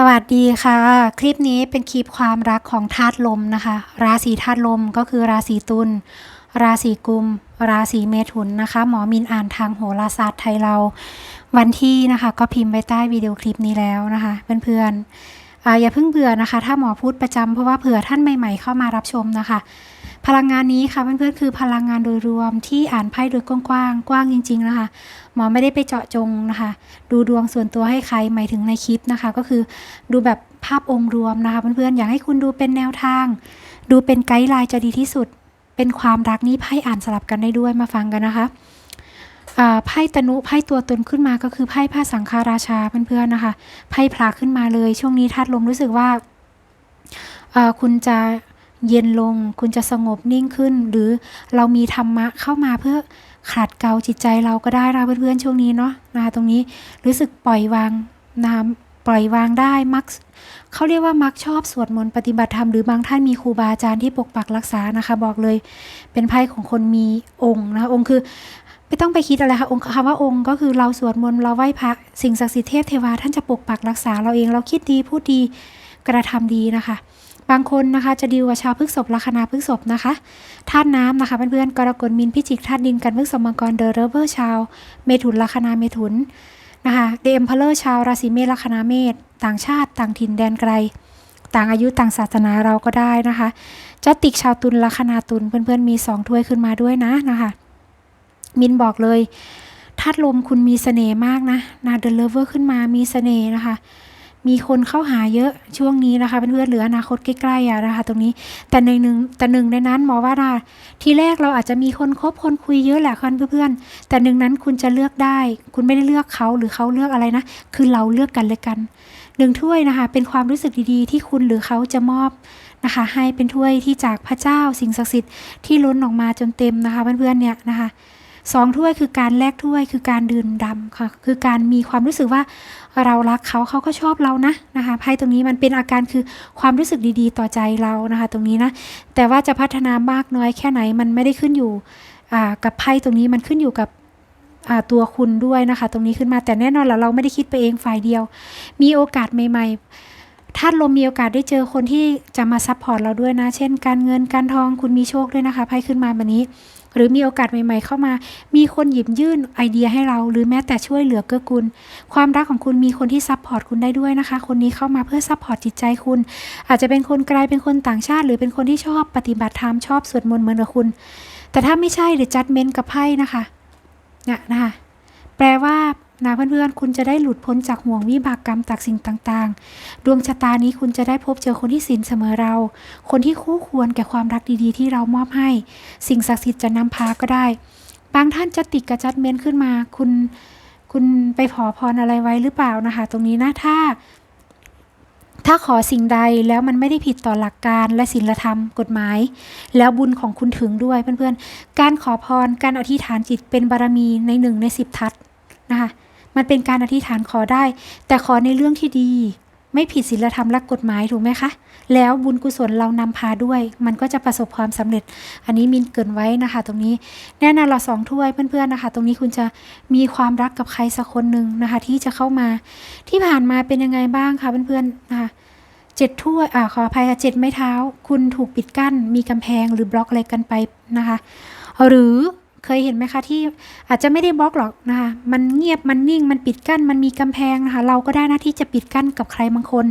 สวัสดีค่ะ คลิปนี้เป็นคลิปความรักของธาตุลมนะคะ ราศีธาตุลมก็คือราศีตุลราศีกุม ราศีเมถุนนะคะ หมอมินอ่านทางโหราศาสตร์ไทยเรา วันที่นะคะ ก็พิมพ์ไว้ใต้วิดีโอคลิปนี้แล้วนะคะ เพื่อนๆออย่าเพิ่งเบื่อนะคะ ถ้าหมอพูดประจำเพราะว่าเผื่อท่านใหม่ๆเข้ามารับชมนะคะ พลังงานนี้ค่ะเพื่อนๆคือพลังงานโดยรวมที่อ่านไพ่โดยกว้างๆกว้างจริงๆนะคะหมอไม่ได้ไปเจาะจงนะคะ ดูดวงส่วนตัวให้ใครหมายถึงในคลิปนะคะ ก็คือดูแบบภาพองค์รวมนะคะเพื่อนๆอยากให้คุณดูเป็นแนวทาง ดูเป็นไกด์ไลน์จะดีที่สุด เป็นความรักนี้ไพ่อ่านสลับกันได้ด้วยมาฟังกันนะคะไพ่ตนุไพ่ตัวตนขึ้นมาก็คือไพ่พระสังฆาราชาเพื่อนๆนะคะไพ่พลาขึ้นมาเลย ช่วงนี้ธาตุลมรู้สึกว่าคุณจะ เย็นลง คุณจะสงบนิ่งขึ้น หรือเรามีธรรมะเข้ามาเพื่อขัดเกลาจิตใจเราก็ได้นะเพื่อนๆช่วงนี้เนาะนะคะตรงนี้รู้สึกปล่อยวางนะปล่อยวางได้มักเขาเรียกว่ามักชอบสวดมนต์ปฏิบัติธรรมหรือบางท่านมีครูบาอาจารย์ที่ปกปักรักษานะคะ บอกเลยเป็นไพ่ของคนมีองค์นะคะองค์คือไม่ต้องไปคิดอะไรค่ะองค์คำว่าองค์ก็คือเราสวดมนต์เราไหว้พระสิ่งศักดิ์สิทธิ์เทพเทวาท่านจะปกปักรักษาเราเองเราคิดดีพูดดีกระทำดีนะคะ บางคนนะคะจะดีกว่าชาวพฤกษภลัคนาพฤกษภนะคะธาตุน้ำนะคะเพื่อนๆกรกฎมินพิจิกธาตุดินกันพฤกษภมังกรเดอร์เรเวอร์ชาว เมถุนลัคนาเมถุนนะคะเดมเพลเลอร์ชาวราศีเมษลัคนาเมษต่างชาติ ต่างถิ่นแดนไกล ต่างอายุต่างศาสนาเราก็ได้นะคะจัติกชาวตุลลัคนาตุลเพื่อนๆมีสองถ้วยขึ้นมาด้วยนะนะคะมินบอกเลยธาตุลมคุณมีเสน่ห์มากนะนาเดลเลเวอร์ขึ้นมามีเสน่ห์นะคะ มีคนเข้าหาเยอะช่วงนี้นะคะเพื่อนๆเหลืออนาคตใกล้ๆอะนะคะ ตรงนี้แต่ในหนึ่งแต่หนึ่งในนั้นหมอว่านะทีแรกเราอาจจะมีคนคบคนคุยเยอะแหละคันเพื่อนๆแต่หนึ่งนั้นคุณจะเลือกได้ คุณไม่ได้เลือกเขาหรือเขาเลือกอะไรนะ คือเราเลือกกันเลยกันหนึ่งถ้วยนะคะ เป็นความรู้สึกดีๆ ที่คุณหรือเขาจะมอบนะคะ ให้เป็นถ้วยที่จากพระเจ้าสิ่งศักดิ์สิทธิ์ที่ล้นออกมาจนเต็มนะคะเพื่อนๆเนี่ยนะคะ สองถ้วยคือการแลกถ้วยคือการดื่มดำค่ะคือการมีความรู้สึกว่าเรารักเขาเขาก็ชอบเรานะนะคะไพ่ตรงนี้มันเป็นอาการคือความรู้สึกดีๆ ต่อใจเรานะคะ ตรงนี้นะแต่ว่าจะพัฒนามากน้อยแค่ไหนมันไม่ได้ขึ้นอยู่กับไพ่ตรงนี้มันขึ้นอยู่กับตัวคุณด้วยนะคะ ตรงนี้ขึ้นมาแต่แน่นอนแล้วเราไม่ได้คิดไปเองฝ่ายเดียว มีโอกาสใหม่ๆถ้าลมมีโอกาสได้เจอคนที่จะมาซัพพอร์ตเราด้วยนะ เช่น การเงินการทองคุณมีโชคด้วยนะคะไพ่ขึ้นมาแบบนี้ หรือมีโอกาสใหม่ ๆ เข้ามา มีคนหยิบยื่นไอเดียให้เรา หรือแม้แต่ช่วยเหลือเกื้อกูลความรักของคุณมีคนที่ซัพพอร์ตคุณได้ด้วยนะคะ คนนี้เข้ามาเพื่อซัพพอร์ตจิตใจคุณ อาจจะเป็นคนไกลเป็นคนต่างชาติ หรือเป็นคนที่ชอบปฏิบัติธรรมชอบสวดมนต์เหมือนกับคุณ แต่ถ้าไม่ใช่เดี๋ยวจัดเมนกับไพ่นะคะเนี่ยนะคะแปลว่า นะเพื่อนๆ คุณจะได้หลุดพ้นจากห่วงวิบากกรรมจากสิ่งต่างๆ ดวงชะตานี้คุณจะได้พบเจอคนที่สินเสมอเรา คนที่คู่ควรแก่ความรักดีๆ ที่เรามอบให้ สิ่งศักดิ์สิทธิ์จะนำพาก็ได้ บางท่านจะติดกระจัดเม้นขึ้นมา คุณ คุณไปขอพรอะไรไว้หรือเปล่านะคะ ตรงนี้นะถ้า ถ้าขอสิ่งใดแล้วมันไม่ได้ผิดต่อหลักการและศีลธรรมกฎหมาย แล้วบุญของคุณถึงด้วยเพื่อนๆ การขอพร การอธิษฐานจิตเป็นบารมีในหนึ่งในสิบทัศนะคะ มันเป็นการอธิษฐานขอได้ แต่ขอในเรื่องที่ดี ไม่ผิดศีลธรรมและกฎหมายถูกไหมคะ แล้วบุญกุศลเรานำพาด้วย มันก็จะประสบความสำเร็จ อันนี้มินเกินไว้นะคะ ตรงนี้แน่นอนเราสองถ้วยเพื่อนๆนะคะ ตรงนี้คุณจะมีความรักกับใครสักคนหนึ่งนะคะ ที่จะเข้ามา ที่ผ่านมาเป็นยังไงบ้างคะเพื่อนๆนะคะเจ็ดถ้วยอ่าขออภัยค่ะเจ็ดไม้เท้า คุณถูกปิดกั้น มีกำแพงหรือบล็อกอะไรกันไปนะคะ หรือ เคยเห็นไหมคะที่อาจจะไม่ได้บล็อกหรอกนะคะมันเงียบมันนิ่งมันปิดกั้นมันมีกำแพงนะคะเราก็ได้หน้าที่จะปิดกั้นกับใครบางคน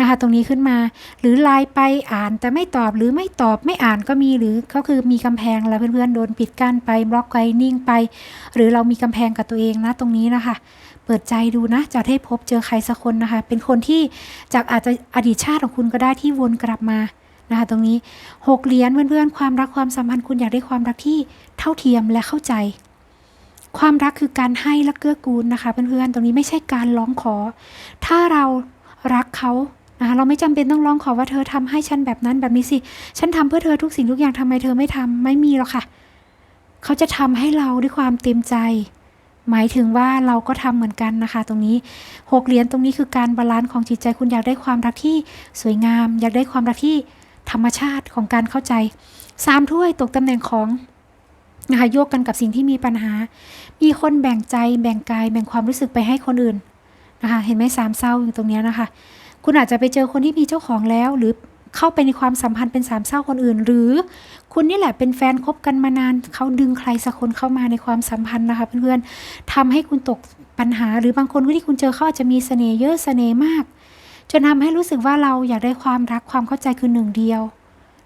นะคะตรงนี้ขึ้นมาหรือไลน์ไปอ่านแต่ไม่ตอบหรือไม่ตอบไม่อ่านก็มีหรือก็คือมีกำแพงแล้วเพื่อนๆโดนปิดกั้นไปบล็อกไปนิ่งไป หรือเรามีกำแพงกับตัวเองนะตรงนี้นะคะ เปิดใจดูนะจะให้พบเจอใครสักคนนะคะ เป็นคนที่จากอาจจะอดีตชาติของคุณก็ได้ที่วนกลับมา นะคะตรงนี้หกเหรียญเพื่อนๆ ความรักความสัมพันธ์คุณอยากได้ความรักที่เท่าเทียมและเข้าใจ ความรักคือการให้และเกื้อกูลนะคะเพื่อนๆ ตรงนี้ไม่ใช่การร้องขอ ถ้าเรารักเขานะคะเราไม่จำเป็นต้องร้องขอว่าเธอทำให้ฉันแบบนั้นแบบนี้สิ ฉันทำเพื่อเธอทุกสิ่งทุกอย่างทำไมเธอไม่ทำไม่มีหรอกค่ะ เขาจะทำให้เราด้วยความเต็มใจ หมายถึงว่าเราก็ทำเหมือนกันนะคะ ตรงนี้หกเหรียญตรงนี้คือการบาลานซ์ของจิตใจคุณอยากได้ความรักที่สวยงาม อยากได้ความรักที่ ธรรมชาติของการเข้าใจสามถ้วยตกตำแหน่งของนะคะโยกกันกับสิ่งที่มีปัญหา มีคนแบ่งใจแบ่งกายแบ่งความรู้สึกไปให้คนอื่นนะคะเห็นไหมสามเศร้าอยู่ตรงนี้นะคะ คุณอาจจะไปเจอคนที่มีเจ้าของแล้ว หรือเข้าไปในความสัมพันธ์เป็นสามเศร้าคนอื่น หรือคุณนี่แหละเป็นแฟนคบกันมานานเขาดึงใครสักคนเข้ามาในความสัมพันธ์นะคะ เพื่อนๆทำให้คุณตกปัญหา หรือบางคนที่คุณเจอเขาอาจจะมีเสน่ห์เยอะเสน่ห์มาก จนทำให้รู้สึกว่าเราอยากได้ความรักความเข้าใจคือหนึ่งเดียว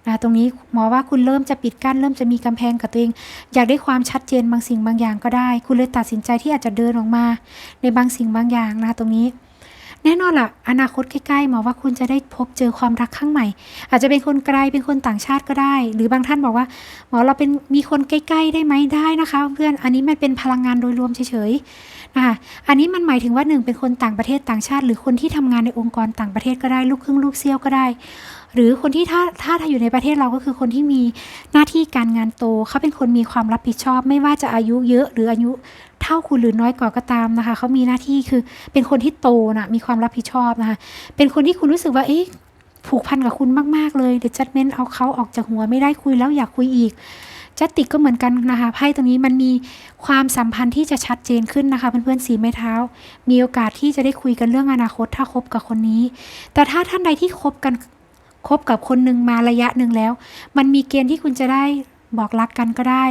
นะตรงนี้หมอว่าคุณเริ่มจะปิดกั้นเริ่มจะมีกำแพงกับตัวเอง อยากได้ความชัดเจนบางสิ่งบางอย่างก็ได้ คุณเลยตัดสินใจที่อาจจะเดินออกมา ในบางสิ่งบางอย่างนะตรงนี้ แน่นอนล่ะ อนาคตใกล้ๆหมอว่าคุณจะได้พบเจอความรักข้างใหม่ อาจจะเป็นคนไกลเป็นคนต่างชาติก็ได้ หรือบางท่านบอกว่า หมอเราเป็นมีคนใกล้ๆได้ไหมได้นะคะ เพื่อนอันนี้มันเป็นพลังงานโดยรวมเฉยๆนะคะอันนี้มันหมายถึงว่าหนึ่งเป็นคนต่างประเทศต่างชาติ หรือคนที่ทำงานในองค์กรต่างประเทศก็ได้ลูกครึ่งลูกเซี่ยวก็ได้ หรือคนที่ถ้าถ้าถ้าอยู่ในประเทศเราก็คือคนที่มีหน้าที่การงานโตเขาเป็นคนมีความรับผิดชอบ ไม่ว่าจะอายุเยอะหรืออายุเท่าคุณหรือน้อยกว่าก็ตามนะคะเขามีหน้าที่คือเป็นคนที่โตนะมีความรับผิดชอบนะคะเป็นคนที่คุณรู้สึกว่าเอ๊ะผูกพันกับคุณมากๆเลยเดี๋ยวจัดเม้นเอาเขาออกจากหัวไม่ได้คุยแล้วอยากคุยอีกจัตติกก็เหมือนกันนะคะไพ่ตรงนี้มันมีความสัมพันธ์ที่จะชัดเจนขึ้นนะคะเพื่อนๆสีไม้เท้า มีโอกาสที่จะได้คุยกันเรื่องอนาคตถ้าคบกับคนนี้ แต่ถ้าท่านใดที่คบกัน คบกับคนหนึ่งมาระยะหนึ่งแล้ว มันมีเกณฑ์ที่คุณจะได้บอกรักกันก็ได้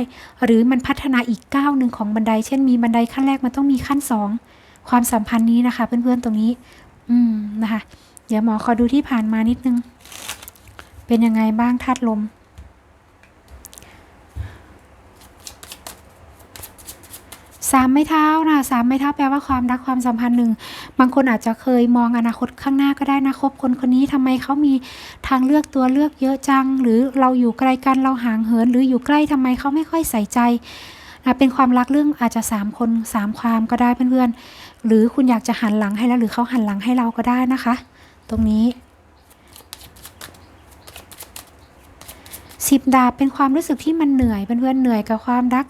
หรือมันพัฒนาอีกก้าวหนึ่งของบันได เช่นมีบันไดขั้นแรกมันต้องมีขั้นสองความสัมพันธ์นี้นะคะ เพื่อนๆตรงนี้ อืมนะคะ เดี๋ยวหมอขอดูที่ผ่านมานิดนึง เป็นยังไงบ้างธาตุลมสามไม้เท้านะสามไม้เท้าแปลว่าความรักความสัมพันธ์หนึ่ง บางคนอาจจะเคยมองอนาคตข้างหน้าก็ได้นะคบคนคนนี้ทำไมเขามีทางเลือกตัวเลือกเยอะจัง หรือเราอยู่ไกลกันเราห่างเหิน หรืออยู่ใกล้ทำไมเขาไม่ค่อยใส่ใจเป็นความรักเรื่องอาจจะสามคนสามความก็ได้เพื่อนๆ หรือคุณอยากจะหันหลังให้แล้วหรือเขาหันหลังให้เราก็ได้นะคะ ตรงนี้สิบดาบเป็นความรู้สึกที่มันเหนื่อยเพื่อนๆเหนื่อยกับความรัก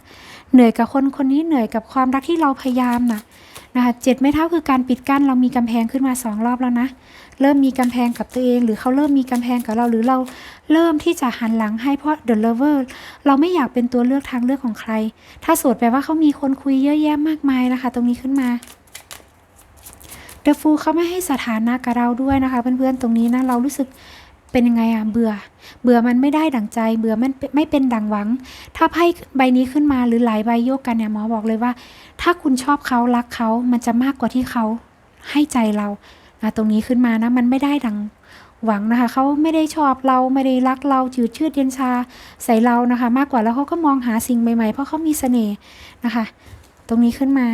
เหนื่อยกับคนคนนี้เหนื่อยกับความรักที่เราพยายามน่ะ นะคะเจ็ดไม้เท้าคือการปิดกั้นเรามีกำแพงขึ้นมาสองรอบแล้วนะ เริ่มมีกำแพงกับตัวเอง หรือเขาเริ่มมีกำแพงกับเราหรือเราเริ่มที่จะหันหลังให้เพราะ the lover เราไม่อยากเป็นตัวเลือกทางเลือกของใคร ถ้าโสดแปลว่าเขามีคนคุยเยอะแยะมากมายนะคะตรงนี้ขึ้นมา The Fool เขาไม่ให้สถานะกับเราด้วยนะคะเพื่อนๆตรงนี้นะเรารู้สึก เป็นยังไงอะเบื่อ เบื่อมันไม่ได้ดั่งใจ เบื่อมันไม่เป็นดั่งหวัง ถ้าไพ่ใบนี้ขึ้นมาหรือหลายใบโยกกันเนี่ยหมอบอกเลยว่า ถ้าคุณชอบเขารักเขามันจะมากกว่าที่เขาให้ใจเรานะตรงนี้ขึ้นมานะมันไม่ได้ดังหวังนะคะเขาไม่ได้ชอบเราไม่ได้รักเราจืดชืดเย็นชาใส่เรานะคะ มากกว่าแล้วเขาก็มองหาสิ่งใหม่ๆ เพราะเขามีเสน่ห์นะคะ ตรงนี้ขึ้นมา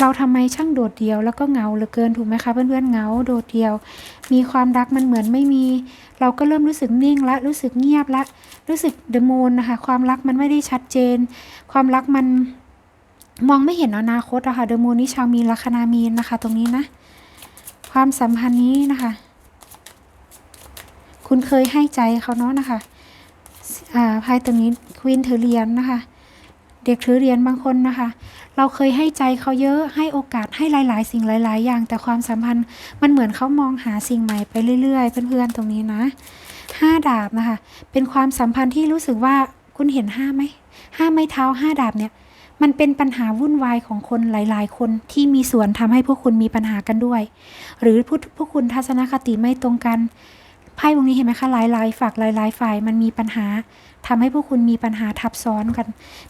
เราทำไมช่างโดดเดี่ยวแล้วก็เหงาเหลือเกินถูกไหมคะเพื่อนๆเหงาโดดเดี่ยว มีความรักมันเหมือนไม่มี เราก็เริ่มรู้สึกนิ่งละ รู้สึกเงียบละ รู้สึกเดโมนนะคะ ความรักมันไม่ได้ชัดเจน ความรักมันมองไม่เห็นอนาคตอะค่ะเดโมนนี่ชาวมีนลัคนามีนนะคะ ตรงนี้นะ ความสัมพันธ์นี้นะคะ คุณเคยให้ใจเขาเนาะนะคะอ่าไพ่ตรงนี้ควีนถือเหรียญนะคะ เด็กถือเหรียญบางคนนะคะ เราเคยให้ใจเขาเยอะให้โอกาสให้หลาย ๆ สิ่งหลาย ๆ อย่าง แต่ความสัมพันธ์มันเหมือนเขามองหาสิ่งใหม่ไปเรื่อย ๆ เพื่อน ๆ ตรงนี้นะห้าดาบนะคะ เป็นความสัมพันธ์ที่รู้สึกว่าคุณเห็นห้าไหมห้าไม้เท้าห้าดาบเนี่ยมันเป็นปัญหาวุ่นวายของคนหลาย ๆ คนที่มีส่วนทำให้พวกคุณมีปัญหากันด้วย หรือพวกพวกคุณทัศนคติไม่ตรงกันไพ่วงนี้เห็นไหมคะหลายๆฝักหลาย ๆ ฝ่ายมันมีปัญหา ทำให้พวกคุณมีปัญหาทับซ้อนกัน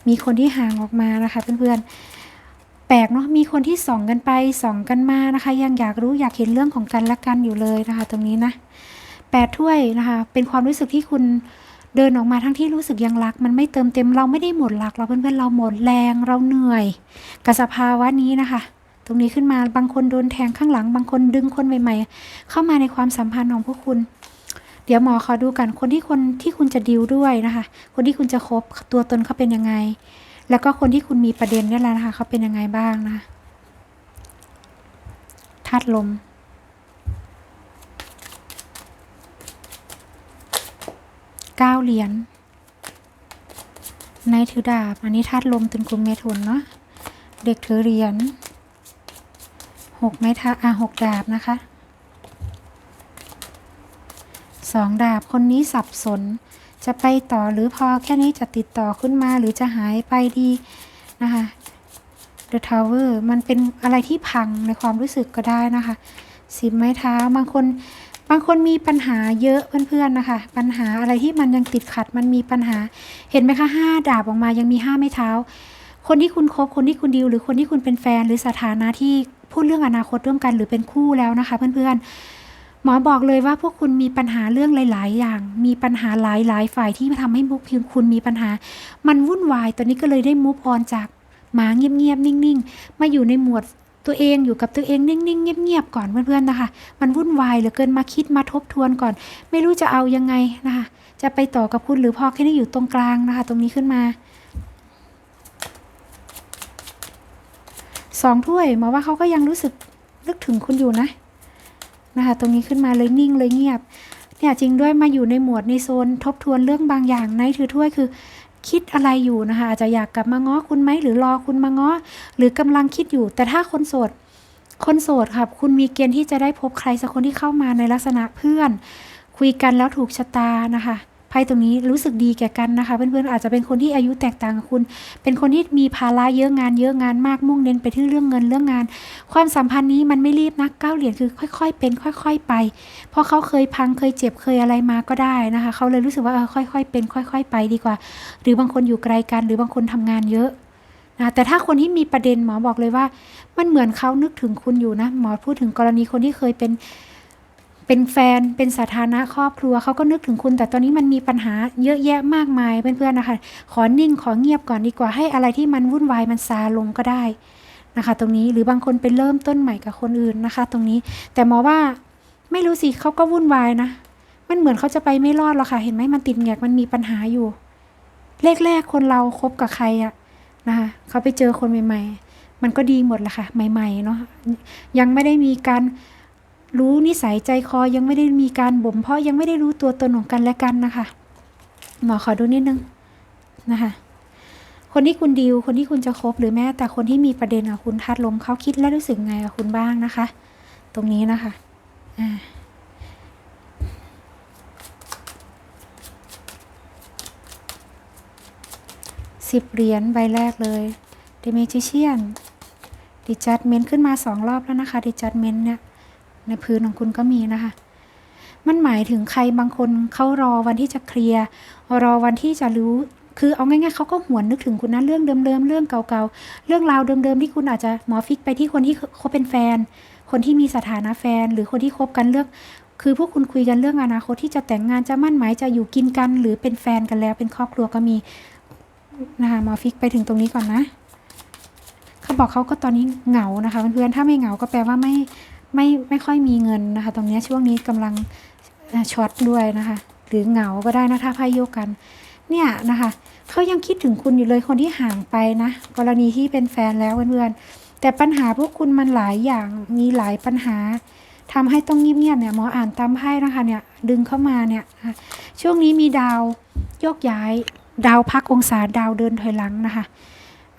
มีคนที่ห่างออกมานะคะเพื่อนๆ แปลกเนาะ มีคนที่ส่องกันไปส่องกันมานะคะ ยังอยากรู้อยากเห็นเรื่องของกันและกันอยู่เลยนะคะ ตรงนี้นะแปดถ้วยนะคะ เป็นความรู้สึกที่คุณเดินออกมาทั้งที่รู้สึกยังรัก มันไม่เติมเต็มเราไม่ได้หมดรักเราเพื่อนๆเราหมดแรงเราเหนื่อยกับสภาวะนี้นะคะ ตรงนี้ขึ้นมาบางคนโดนแทงข้างหลัง บางคนดึงคนใหม่ ๆ เข้ามาในความสัมพันธ์ของพวกคุณ เดี๋ยวหมอขอดูกันคนที่คนที่คุณจะดิวด้วยนะคะ คนที่คุณจะคบตัวตนเขาเป็นยังไง แล้วก็คนที่คุณมีประเด็นเนี่ยแหละนะคะเขาเป็นยังไงบ้างนะธาตุลมเก้าเหรียญในถือดาบ อันนี้ธาตุลมตึงกุมเมถุนเนาะเด็กถือเหรียญหกไม้ท้าอะหกดาบนะคะ สองดาบคนนี้สับสน จะไปต่อหรือพอแค่นี้จะติดต่อขึ้นมาหรือจะหายไปดีนะคะ The Tower มันเป็นอะไรที่พังในความรู้สึกก็ได้นะคะ สิบไม้เท้าบางคนบางคนมีปัญหาเยอะเพื่อนๆนะคะ ปัญหาอะไรที่มันยังติดขัดมันมีปัญหา เห็นไหมคะห้าดาบออกมายังมีห้าไม้เท้า คนที่คุณคบคนที่คุณดีลหรือคนที่คุณเป็นแฟน หรือสถานะที่พูดเรื่องอนาคตร่วมกันหรือเป็นคู่แล้วนะคะ เพื่อนๆ หมอบอกเลยว่าพวกคุณมีปัญหาเรื่องหลาย ๆ อย่าง มีปัญหาหลาย ๆ ฝ่ายที่ทำให้พวกคุณมีปัญหา มันวุ่นวาย ตอนนี้ก็เลยได้มูฟออนจากหมาเงียบ ๆ นิ่ง ๆ มาอยู่ในหมวดตัวเองอยู่กับตัวเองนิ่ง ๆ เงียบ ๆ ก่อนเพื่อน ๆ นะคะ มันวุ่นวายเหลือเกินมาคิดมาทบทวนก่อน ไม่รู้จะเอายังไงนะคะ จะไปต่อกับคุณหรือพอแค่นี้อยู่ตรงกลางนะคะ ตรงนี้ขึ้นมาสองถ้วยหมอว่าเขาก็ยังรู้สึกนึกถึงคุณอยู่นะ นะคะ ตรงนี้ขึ้นมาเลยนิ่งเลยเงียบ เนี่ยจริงด้วยมาอยู่ในหมวดในโซนทบทวนเรื่องบางอย่างในถือถ้วยคือ คิดอะไรอยู่นะคะ อาจจะอยากกลับมาง้อคุณไหมหรือรอคุณมาง้อหรือกำลังคิดอยู่ แต่ถ้าคนโสด คนโสดครับคุณมีเกณฑ์ที่จะได้พบใครสักคนที่เข้ามาในลักษณะเพื่อน คุยกันแล้วถูกชะตานะคะ ไพ่ตรงนี้รู้สึกดีแก่กันนะคะ เพื่อนๆอาจจะเป็นคนที่อายุแตกต่างกับคุณ เป็นคนที่มีภาระเยอะงานเยอะงานมากมุ่งเน้นไปที่เรื่องเงินเรื่องงาน ความสัมพันธ์นี้มันไม่รีบนะเก้าเหรียญคือค่อยๆ เป็นค่อย ๆ ไป เพราะเขาเคยพังเคยเจ็บเคยอะไรมาก็ได้นะคะเขาเลยรู้สึกว่าเออค่อยๆเป็น ค่อย ๆ ไปดีกว่า หรือบางคนอยู่ไกลกัน หรือบางคนทำงานเยอะนะแต่ถ้าคนที่มีประเด็นหมอบอกเลยว่า มันเหมือนเขานึกถึงคุณอยู่นะ หมอพูดถึงกรณีคนที่เคยเป็น เป็นแฟนเป็นสถานะครอบครัวเขาก็นึกถึงคุณ แต่ตอนนี้มันมีปัญหาเยอะแยะมากมายเพื่อนๆนะคะ ขอนิ่งขอเงียบก่อนดีกว่าให้อะไรที่มันวุ่นวายมันซาลงก็ได้นะคะ ตรงนี้หรือบางคนเป็นเริ่มต้นใหม่กับคนอื่นนะคะ ตรงนี้แต่หมอว่าไม่รู้สิเขาก็วุ่นวายนะ มันเหมือนเขาจะไปไม่รอดหรอกค่ะ เห็นไหมมันติดแงกมันมีปัญหาอยู่แรกๆคนเราคบกับใครอะนะคะเขาไปเจอคนใหม่ ๆ มันก็ดีหมดแหละค่ะ ใหม่ ๆ เนาะยังไม่ได้มีการ รู้นิสัยใจคอยังไม่ได้มีการบ่มเพาะยังไม่ได้รู้ตัวตนของกันและกันนะคะ หมอขอดูนิดนึงนะคะ คนที่คุณดีลคนที่คุณจะคบหรือแม้แต่คนที่มีประเด็นกับคุณทัดลมเขาคิดและรู้สึกไงกับคุณบ้างนะคะ ตรงนี้นะคะอ่าสิบเหรียญใบแรกเลย The Magician ดิจัดเมนขึ้นมาสองรอบแล้วนะคะดิจัดเมนเนี่ย ในพื้นของคุณก็มีนะคะ มันหมายถึงใครบางคนเขารอวันที่จะเคลียร์รอวันที่จะรู้คือเอาง่ายๆเขาก็หวนนึกถึงคุณนะเรื่องเดิมๆเรื่องเก่าๆเรื่องราวเดิมๆที่คุณอาจจะหมอฟิกไปที่คนที่เขาเป็นแฟน คนที่มีสถานะแฟน หรือคนที่คบกันเรื่อง คือพวกคุณคุยกันเรื่องอนาคตที่จะแต่งงานจะมั่นหมายจะอยู่กินกัน หรือเป็นแฟนกันแล้วเป็นครอบครัวก็มีนะคะหมอฟิกไปถึงตรงนี้ก่อนนะเขาบอกเขาก็ตอนนี้เหงานะคะเพื่อนๆถ้าไม่เหงาก็แปลว่าไม่ ไม่ไม่ค่อยมีเงินนะคะ ตรงนี้ช่วงนี้กำลังช็อตด้วยนะคะ หรือเหงาก็ได้นะถ้าไพ่โยกกัน เนี่ยนะคะเขายังคิดถึงคุณอยู่เลยคนที่ห่างไปนะ กรณีที่เป็นแฟนแล้วเพื่อนๆแต่ปัญหาพวกคุณมันหลายอย่างมีหลายปัญหาทำให้ต้องเงียบๆเนี่ยหมออ่านตามไพ่นะคะเนี่ยดึงเข้ามาเนี่ยช่วงนี้มีดาวโยกย้าย ดาวพักองศาดาวเดินถอยหลังนะคะ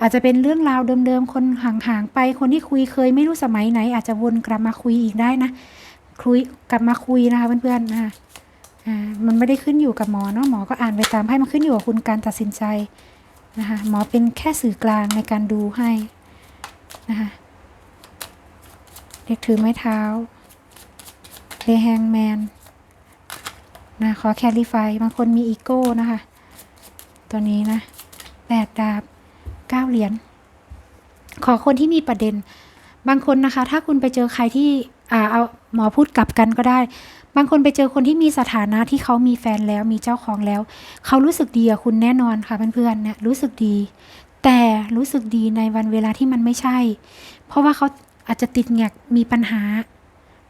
อาจจะเป็นเรื่องราวเดิมๆ คนห่างๆไป คนที่คุยเคยไม่รู้สมัยไหน อาจจะวนกลับมาคุยอีกได้นะ คุยกลับมาคุยนะคะเพื่อนๆนะอ่ามันไม่ได้ขึ้นอยู่กับหมอเนาะหมอก็อ่านไปตามให้มันขึ้นอยู่กับคุณการตัดสินใจนะคะหมอเป็นแค่สื่อกลางในการดูให้นะคะเด็กถือไม้เท้าเ e แฮงแมนนะขอแคลิฟายบางคนมีอีโก้นะคะ ตัวนี้นะแปดดาบ เก้าเหรียญ ขอคนที่มีประเด็น บางคนนะคะ ถ้าคุณไปเจอใครที่อ่าเอาหมอพูดกลับกันก็ได้ บางคนไปเจอคนที่มีสถานะที่เขามีแฟนแล้วมีเจ้าของแล้ว เขารู้สึกดีกับคุณแน่นอนค่ะเพื่อนๆเนี่ยรู้สึกดี แต่รู้สึกดีในวันเวลาที่มันไม่ใช่ เพราะว่าเขาอาจจะติดแงกมีปัญหา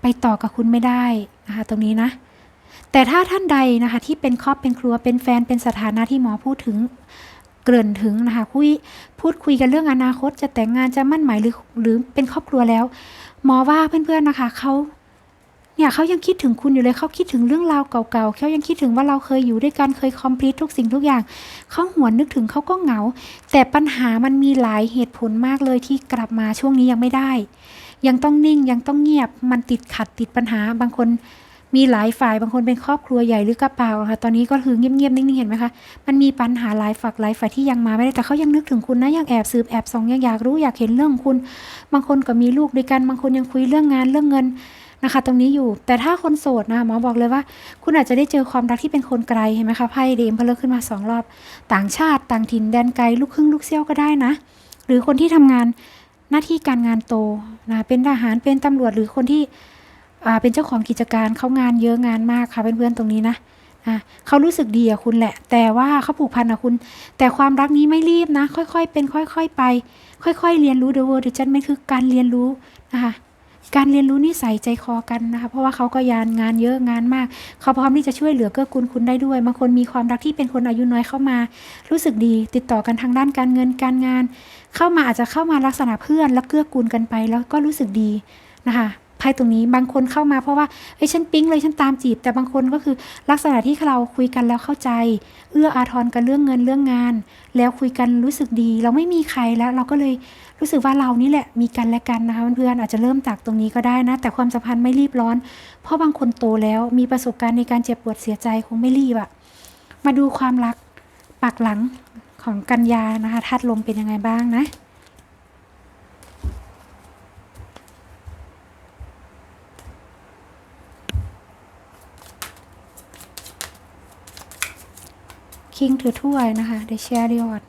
ไปต่อกับคุณไม่ได้นะคะตรงนี้นะแต่ถ้าท่านใดนะคะที่เป็นครอบเป็นครัวเป็นแฟนเป็นสถานะที่หมอพูดถึง เกริ่นถึงนะคะคุยพูดคุยกันเรื่องอนาคตจะแต่งงานจะมั่นหมายหรือหรือเป็นครอบครัวแล้ว หมอว่าเพื่อนๆนะคะเขาเนี่ยเขายังคิดถึงคุณอยู่เลยเขาคิดถึงเรื่องราวเก่าๆเขายังคิดถึงว่าเราเคยอยู่ด้วยกันเคยคอมพลีททุกสิ่งทุกอย่างเขาหวนนึกถึงเขาก็เหงา แต่ปัญหามันมีหลายเหตุผลมากเลยที่กลับมาช่วงนี้ยังไม่ได้ ยังต้องนิ่งยังต้องเงียบมันติดขัดติดปัญหาบางคน มีหลายฝ่ายบางคนเป็นครอบครัวใหญ่หรือกระเป๋าค่ะ ตอนนี้ก็คือเงียบๆนิ่งๆเห็นไหมคะ มันมีปัญหาหลายฝักหลายฝ่ายที่ยังมาไม่ได้แต่เขายังนึกถึงคุณนะยังแอบสืบแอบส่องยังอยากรู้อยากเห็นเรื่องคุณ บางคนก็มีลูกด้วยกันบางคนยังคุยเรื่องงานเรื่องเงินนะคะ ตรงนี้อยู่แต่ถ้าคนโสดนะคะหมอบอกเลยว่า คุณอาจจะได้เจอความรักที่เป็นคนไกลเห็นไหมคะไพ่เดมเพเลิกขึ้นมาสองรอบ ต่างชาติต่างถิ่นแดนไกลลูกครึ่งลูกเซี่ยวก็ได้นะ หรือคนที่ทำงานหน้าที่การงานโตนะเป็นทหารเป็นตำรวจหรือคนที่ เป็นเจ้าของกิจการเขางานเยอะงานมากค่ะเพื่อนๆตรงนี้นะเขารู้สึกดีกับคุณแหละ แต่ว่าเขาผูกพันกับคุณ แต่ความรักนี้ไม่รีบนะ ค่อยๆ เป็นค่อย ๆ ไป ค่อย ๆ เรียนรู้ The World จันไม่คือการเรียนรู้นะคะการเรียนรู้นิสัยใจคอกันนะคะ เพราะว่าเขาก็ยานงานเยอะงานมาก เขาพร้อมที่จะช่วยเหลือเกื้อกูลคุณได้ด้วย บางคนมีความรักที่เป็นคนอายุน้อยเข้ามา รู้สึกดี ติดต่อกันทางด้านการเงินการงาน เข้ามาอาจจะเข้ามาลักษณะเพื่อนแล้วเกื้อกูลกันไป แล้วก็รู้สึกดีนะคะ ไพ่ตรงนี้บางคนเข้ามาเพราะว่าเอ้ยฉันปิ๊งเลยฉันตามจีบ แต่บางคนก็คือลักษณะที่เราคุยกันแล้วเข้าใจ เอื้ออาทรกันเรื่องเงินเรื่องงาน แล้วคุยกันรู้สึกดี เราไม่มีใครแล้วเราก็เลยรู้สึกว่าเรานี่แหละมีกันและกันนะคะเพื่อนๆอาจจะเริ่มจากตรงนี้ก็ได้นะ แต่ความสัมพันธ์ไม่รีบร้อน เพราะบางคนโตแล้วมีประสบการณ์ในการเจ็บปวดเสียใจคงไม่รีบอะมาดูความรักปักหลังของกันยานะคะธาตุลมเป็นยังไงบ้างนะ คิงถือถ้วยนะคะเดชาริออด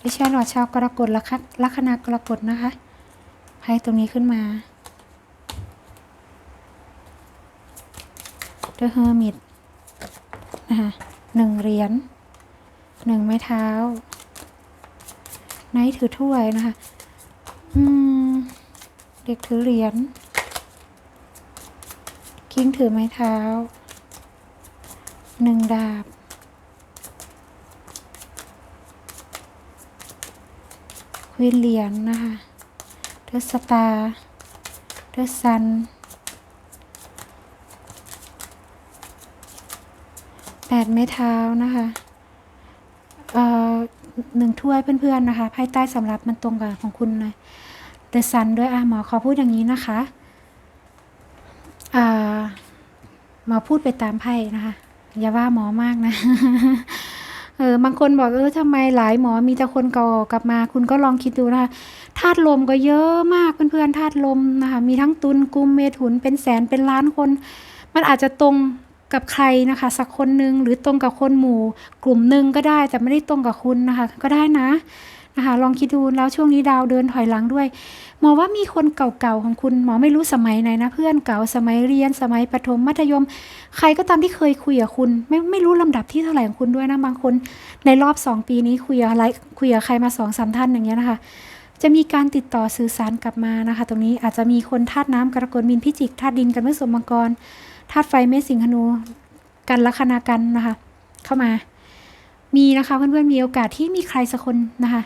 เดชาริออดชาวกรกฎลักษลัคนากรกฎนะคะไพ่ตรงนี้ขึ้นมา The Hermit นะคะหนึ่งเหรียญหนึ่งไม้เท้าไนท์ถือถ้วยนะคะอืมเด็กถือเหรียญคิงถือไม้เท้าหนึ่งดาบ วีนเหรียญนะคะเดอะสตาร์เดอะซันแปดไม้เท้านะคะเอ่อหนึ่งถ้วยเพื่อนๆนะคะไพ่ใต้สำหรับมันตรงกับของคุณเลยเดอะซันด้วยอะหมอขอพูดอย่างนี้นะคะอ่าหมอพูดไปตามไพ่นะคะ อย่าว่าหมอมากนะ เออบางคนบอกเออทำไมหลายหมอมีแต่คนเก่ากลับมา คุณก็ลองคิดดูนะคะธาตุลมก็เยอะมากเพื่อนๆธาตุลมนะคะมีทั้งตุลกุมเมถุนเป็นแสนเป็นล้านคน มันอาจจะตรงกับใครนะคะ สักคนหนึ่งหรือตรงกับคนหมู่ กลุ่มหนึ่งก็ได้แต่ไม่ได้ตรงกับคุณนะคะ ก็ได้นะ นะคะลองคิดดูแล้วช่วงนี้ดาวเดินถอยหลังด้วย หมอว่ามีคนเก่าๆของคุณหมอไม่รู้สมัยไหนนะ เพื่อนเก่าสมัยเรียนสมัยประถมมัธยม ใครก็ตามที่เคยคุยกับคุณ ไม่ไม่รู้ลำดับที่เท่าไหร่ของคุณด้วยนะบางคน ในรอบสองปีนี้คุยกับอะไรคุยกับใครมาสองสามท่านอย่างเงี้ยนะคะจะมีการติดต่อสื่อสารกลับมานะคะ ตรงนี้อาจจะมีคนธาตุน้ำกรกฎมีนพิจิกธาตุดินกันเมื่อสมมังกรธาตุไฟเมษสิงหนูกันลัคนากันนะคะ เข้ามา มีนะคะเพื่อนๆมีโอกาสที่มีใครสักคนนะคะ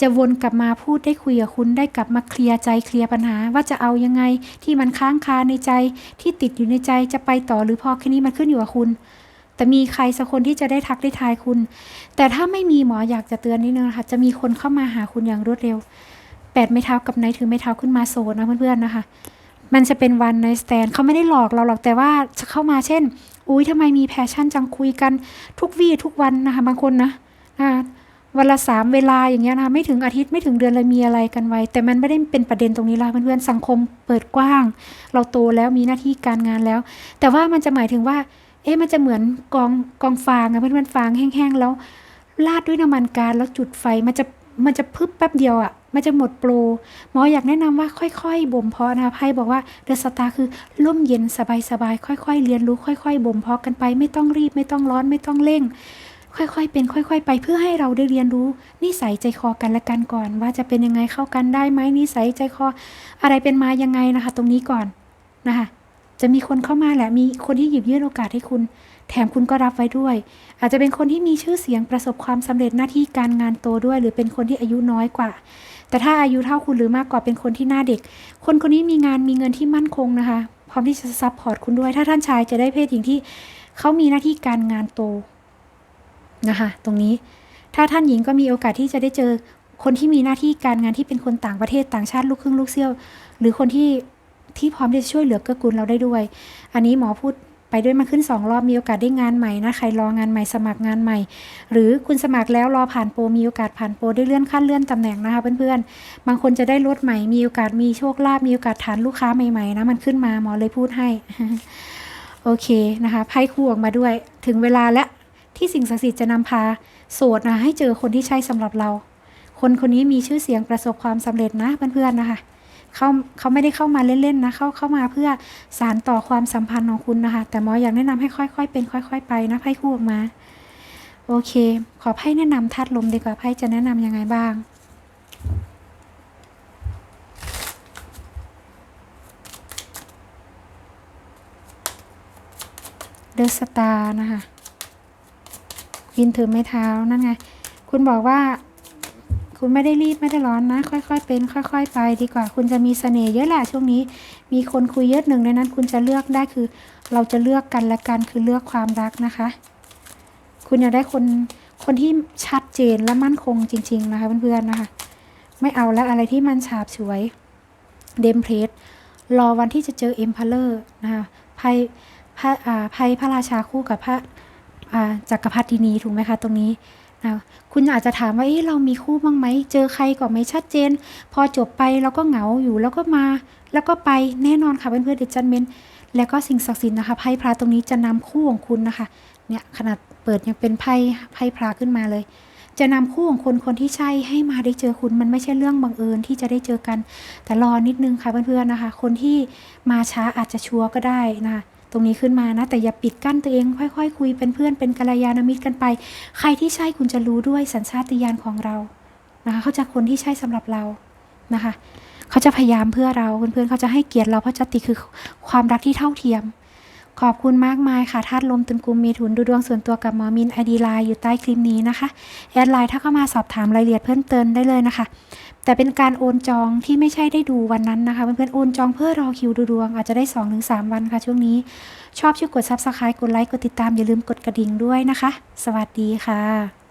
จะวนกลับมาพูดได้คุยกับคุณได้กลับมาเคลียร์ใจเคลียร์ปัญหา ว่าจะเอายังไงที่มันค้างคาในใจที่ติดอยู่ในใจจะไปต่อหรือพอแค่นี้มันขึ้นอยู่กับคุณ แต่มีใครสักคนที่จะได้ทักได้ทายคุณ แต่ถ้าไม่มีหมออยากจะเตือนนิดนึงนะคะจะมีคนเข้ามาหาคุณอย่างรวดเร็วแปดไม้เท้ากับไนท์ถือไม้เท้าขึ้นมาโซนนะเพื่อนๆนะคะ มันจะเป็นวันในสแตนเขาไม่ได้หลอกเราหรอกแต่ว่าจะเข้ามาเช่น อุ้ยทำไมมีแพชชั่นจังคุยกันทุกวี่ทุกวันนะคะบางคนนะอ่า วันละสามเวลาอย่างเงี้ยนะไม่ถึงอาทิตย์ไม่ถึงเดือนเลยมีอะไรกันไว้ แต่มันไม่ได้เป็นประเด็นตรงนี้ละเพื่อนๆสังคมเปิดกว้าง เราโตแล้วมีหน้าที่การงานแล้ว แต่ว่ามันจะหมายถึงว่า เอ๊ะมันจะเหมือนกองกองฟางอะเพื่อนๆฟางแห้งๆแล้วราดด้วยน้ำมันกาแล้วจุดไฟมันจะมันจะพึบแป๊บเดียวอะมันจะหมดโปรหมออยากแนะนำว่าค่อยๆ บ่มเพาะนะไพ่บอกว่าเดอะสตาร์คือร่มเย็นสบายๆค่อย ๆ เรียนรู้ค่อย ๆ บ่มเพาะกันไป ไม่ต้องรีบไม่ต้องร้อนไม่ต้องเร่ง ค่อยๆ เป็นค่อย ๆ ไปเพื่อให้เราได้เรียนรู้ นิสัยใจคอกันและกันก่อน ว่าจะเป็นยังไงเข้ากันได้ไหมนิสัยใจคอ อะไรเป็นมายังไงนะคะ ตรงนี้ก่อนนะคะจะมีคนเข้ามาแหละมีคนที่หยิบยื่นโอกาสให้คุณ แถมคุณก็รับไว้ด้วย อาจจะเป็นคนที่มีชื่อเสียงประสบความสำเร็จหน้าที่การงานโตด้วย หรือเป็นคนที่อายุน้อยกว่า แต่ถ้าอายุเท่าคุณหรือมากกว่าเป็นคนที่หน้าเด็ก คนคนนี้มีงานมีเงินที่มั่นคงนะคะพร้อมที่จะซัพพอร์ตคุณด้วย ถ้าท่านชายจะได้เพศหญิงที่เขามีหน้าที่การงานโต นะคะ ตรงนี้ถ้าท่านหญิงก็มีโอกาสที่จะได้เจอคนที่มีหน้าที่การงานที่เป็นคนต่างประเทศต่างชาติลูกครึ่งลูกเซี่ยว หรือคนที่ที่พร้อมที่จะช่วยเหลือเกื้อกูลเราได้ด้วย อันนี้หมอพูดไปด้วยมาขึ้นสองรอบมีโอกาสได้งานใหม่นะใครรองานใหม่สมัครงานใหม่ หรือคุณสมัครแล้วรอผ่านโปรมีโอกาสผ่านโปรได้เลื่อนขั้นเลื่อนตำแหน่งนะคะเพื่อนๆบางคนจะได้รถใหม่มีโอกาสมีโชคลาภมีโอกาสฐานลูกค้าใหม่ๆนะมันขึ้นมาหมอเลยพูดให้โอเคนะคะไพ่คู่ออกมาด้วย ถึงเวลาและ ที่สิ่งศักดิ์สิทธิ์จะนำพาโสดนะให้เจอคนที่ใช่สำหรับเรา คนคนนี้มีชื่อเสียงประสบความสำเร็จนะเพื่อนๆนะคะเขาเขาไม่ได้เข้ามาเล่นๆนะเขาเข้ามาเพื่อสารต่อความสัมพันธ์ของคุณนะคะ แต่หมออยากแนะนำให้ค่อย ๆ เป็นค่อย ๆ ไปนะไพ่คู่ออกมา โอเค ขอไพ่แนะนำธาตุลมดีกว่าไพ่จะแนะนำยังไงบ้าง เดอะสตาร์นะคะ วินถือไม้เท้านั่นไง คุณบอกว่า คุณไม่ได้รีบไม่ได้ร้อนนะ ค่อยๆเป็น ค่อย ๆ ไปดีกว่า คุณจะมีเสน่ห์เยอะแหละช่วงนี้ มีคนคุยเยอะหนึ่งในนั้น คุณจะเลือกได้คือ เราจะเลือกกันและกันคือเลือกความรักนะคะ คุณอยากได้คนคนที่ชัดเจนและมั่นคงจริง ๆ นะคะเพื่อนๆนะคะ ไม่เอาแล้วอะไรที่มันฉาบฉวยเดมเพลสรอวันที่จะเจอเอ็มพาเลอร์นะคะไพ่พระอ่าไพ่พระราชาคู่กับพระ จักรพรรดินีถูกไหมคะตรงนี้นะคุณอาจจะถามว่าเอ๊ะเรามีคู่บ้างไหมเจอใครก็ไม่ชัดเจน พอจบไปเราก็เหงาอยู่แล้วก็มา แล้วก็ไปแน่นอนค่ะเพื่อนๆเดจันเมนแล้วก็สิ่งศักดิ์สิทธิ์นะคะไพ่พระตรงนี้จะนำคู่ของคุณนะคะเนี่ยขนาดเปิดยังเป็นไพ่ไพ่พระขึ้นมาเลย จะนำคู่ของคนคนที่ใช่ให้มาได้เจอคุณมันไม่ใช่เรื่องบังเอิญที่จะได้เจอกัน แต่รอนิดนึงค่ะเพื่อนๆนะคะ คนที่มาช้าอาจจะชัวร์ก็ได้นะคะ ตรงนี้ขึ้นมานะ แต่อย่าปิดกั้นตัวเองค่อยๆคุยเป็นเพื่อนเป็นกัลยาณมิตรกันไป ใครที่ใช่คุณจะรู้ด้วยสัญชาติญาณของเรานะคะเขาจะคนที่ใช่สำหรับเรานะคะ เขาจะพยายามเพื่อเราเพื่อนๆเขาจะให้เกียรติเราเพราะจติคือความรักที่เท่าเทียม ขอบคุณมากมายค่ะธาตุลมตึงกุมมีถุนดูดวงส่วนตัวกับหมอมินไอดีไลน์อยู่ใต้คลิปนี้นะคะแอดไลน์ถ้าเข้ามาสอบถามรายละเอียดเพิ่มเติมได้เลยนะคะ แต่เป็นการโอนจองที่ไม่ใช่ได้ดูวันนั้นนะคะเพื่อนๆโอนจองเพื่อรอคิวดูดวงอาจจะได้ 2-3 วันค่ะช่วงนี้ ชอบช่วยกดซับสไครต์กดไลค์กดติดตามอย่าลืมกดกระดิ่งด้วยนะคะ สวัสดีค่ะ